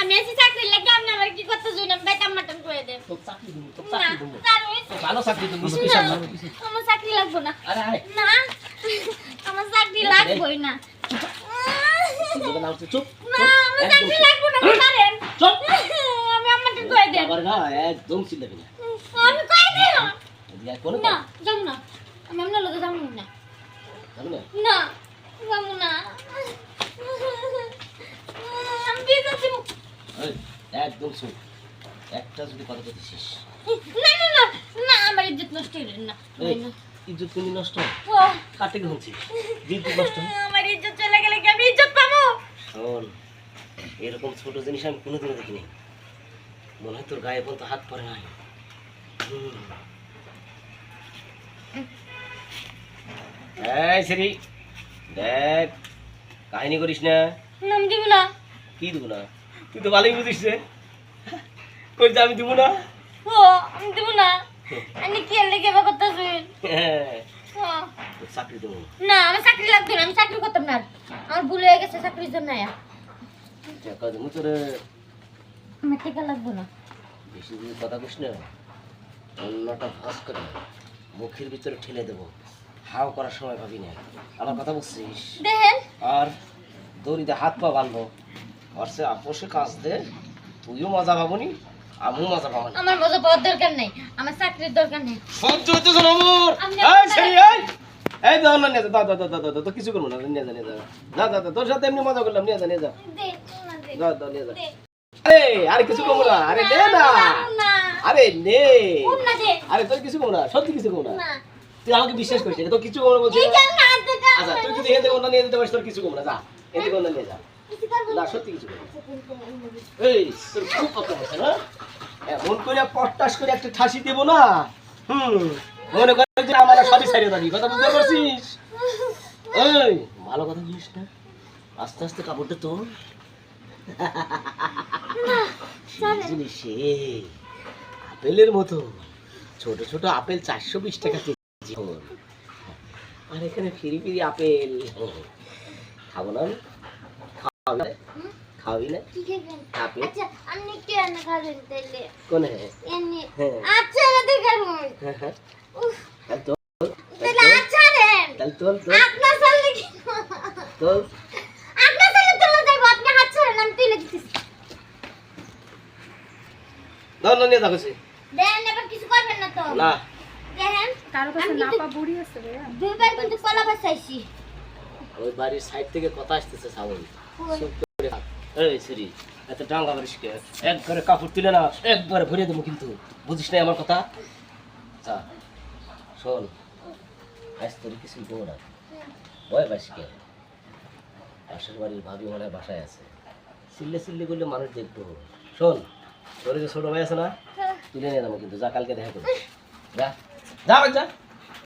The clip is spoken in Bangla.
আমি আছি চাকরি লাগে আপনি আমার কি করতে জুন আমি বেতন মাটন করে দেন তোর চাকরি দেবো না চাকরি দেবো। ভালো চাকরি দেবো না, স্পেশাল না আমার চাকরি লাগবো না। আরে না আমার চাকরি লাগবোই না। যেটা নাম চুপ না আমার চাকরি লাগবো না পারেন চুপ। আমি আমাকে করে দেন আবার না একদম চিল্লাবি না। আমি করে দেন না যাব না। আমি আপনার লোকে যাব না। যাবি না না যাব না আমি বিয়ে করছি এই, একদম চুপ একটা যদি কথা বলতে শেষ। না না না না আমার ইজ্জত নষ্ট হইলেন না। ইজ্জত তুমি নষ্ট ও, কাটে হচ্ছে বিদ্যুৎ নষ্ট আমার ইজ্জত চলে গেলে কি আমি ইজ্জত পাবো? শোন এরকম ছোট জিনিস আমি কোনোদিনও দেখিনি। মনে হয় তোর গায়ে পর্যন্ত হাত পরে নাই। এই সেরি দেখ কাহিনী করিস না। নাম দিব না। কি দেবো না? তুই তো ভালোই বুঝিস রে কই আমি দেবো না? ও আমি দিব না। আমি কি লেগে বা করতেছেন হ্যাঁ, চাকরি না আমার চাকরি লাগবে না আমি চাকরি করতাম না আমার ভুল হয়ে গেছে চাকরির জন্য আয়া। টাকা দেবো তোর আমার টাকা লাগবে না। বেশি কথা কইস না। অন্যটা ভাস করে মুখের ভিতরে ঠেলে দেবো। হাও করার সময় ভাবি না আমার কথা বুঝছিস দেখেন। আর দড়িতে হাত পা বাঁধবো। আর সে আপোষে কাজ দে। তুইও মজা পাবনি। আমিও মজা পাবো আমার মজা পাওয়ার দরকার নেই আমার চাকরির দরকার নেই। সহ্য হইতেছে না আমার এই সেই এই। এই দাও না নিয়ে দাও দাও দাও দাও দাও, দাও কিছু করব না নিয়ে যা নিয়ে যা। যা যা যা, তোর সাথে এমনি মজা করলাম নিয়ে যা নিয়ে যা। দে দাও দাও নিয়ে যা। আরে আরে কিছু না আরে নে আরে নে। আরে তোর কিছু করব না সত্যি কিছু করব না। তুই আমাকে বিশ্বাস করিস তোর কিছু করব না বলছিস আচ্ছা তুই যদি এখান থেকে অন্য নিয়ে যেতে পারিস তোর কিছু করব না যা। এদিকে অন্য নিয়ে যা। কিছু না সত্যি কিছু এই তোর খুব কথা বলছে না? এমন করে পটাশ করে একটা ঠাসি দেবো না। হুম মনে করে যে আমার সবই ছাড়িয়ে দাবি কথা বুঝতে পারছিস? এই ভালো কথা বলিস না। আস্তে আস্তে কাপড়টা তোর জিনিস আপেলের মতো। ছোট ছোট আপেল চারশো বিশ টাকা কেজি। আর এখানে ফিরি ফিরি আপেল। খাব না আমি? না? না? আচ্ছা আপনি কি রান্না খাবেন তাইলে কোনে? হ্যাঁ। আচ্ছা রাতে খাব। হ্যাঁ, হ্যাঁ। উফ। তাহলে তোল। তাহলে আচ্ছা দেন। তাহলে তোল তোল। আপনার সামনে কি তোল। আপনার সামনে তুলে দেবো আপনি হাত ছাড়েন আমি তুলে দিতেছি। না না নিয়ে যাব দেন এবার কিছু করবেন না তো। না। দেখেন কারও কাছে আমি না পা বুড়ি আছে ভাইয়া। দুইবার কিন্তু কলা বাসাইছি ওই বাড়ির সাইড থেকে কথা আসতেছে ডাঙ্গা একবারে কাপড় না একবারে কিন্তু। বুঝিস না আমার কথা? না ভয় পাশের ভাবি বাসায় আছে। চিল্লে চিল্লে করলে মানুষ দেখব। শোন, তোর যে ছোট ভাই আছে না, তুলে নিয়ে যাব কিন্তু, যা কালকে দেখা করবি। যা। যা বাচ্চা।